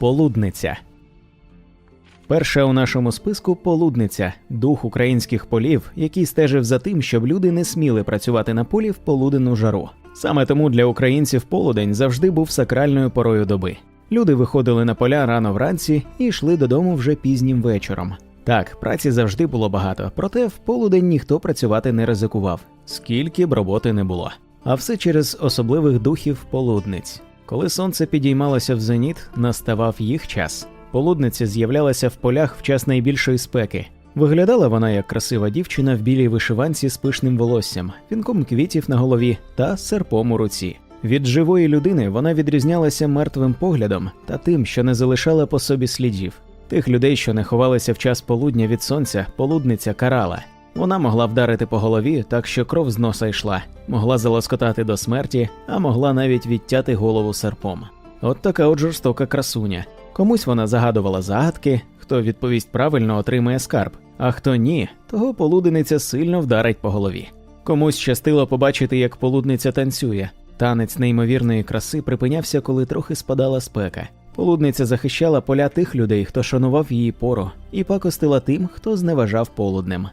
Полудниця. Перша у нашому списку полудниця дух українських полів, який стежив за тим, щоб люди не сміли працювати на полі в полуденну жару. Саме тому для українців полудень завжди був сакральною порою доби. Люди виходили на поля рано вранці і йшли додому вже пізнім вечором. Так, праці завжди було багато, проте в полудень ніхто працювати не ризикував, скільки б роботи не було. А все через особливих духів полудниць. Коли сонце підіймалося в зеніт, наставав їх час. Полудниця з'являлася в полях в час найбільшої спеки. Виглядала вона як красива дівчина в білій вишиванці з пишним волоссям, вінком квітів на голові та серпом у руці. Від живої людини вона відрізнялася мертвим поглядом та тим, що не залишала по собі слідів. Тих людей, що не ховалися в час полудня від сонця, полудниця карала. Вона могла вдарити по голові, так що кров з носа йшла, могла залоскотати до смерті, а могла навіть відтяти голову серпом. От така от жорстока красуня. Комусь вона загадувала загадки, хто відповість правильно отримає скарб, а хто ні, того полудениця сильно вдарить по голові. Комусь щастило побачити, як полудниця танцює. Танець неймовірної краси припинявся, коли трохи спадала спека. Полудниця захищала поля тих людей, хто шанував її пору, і пакостила тим, хто зневажав полуднем.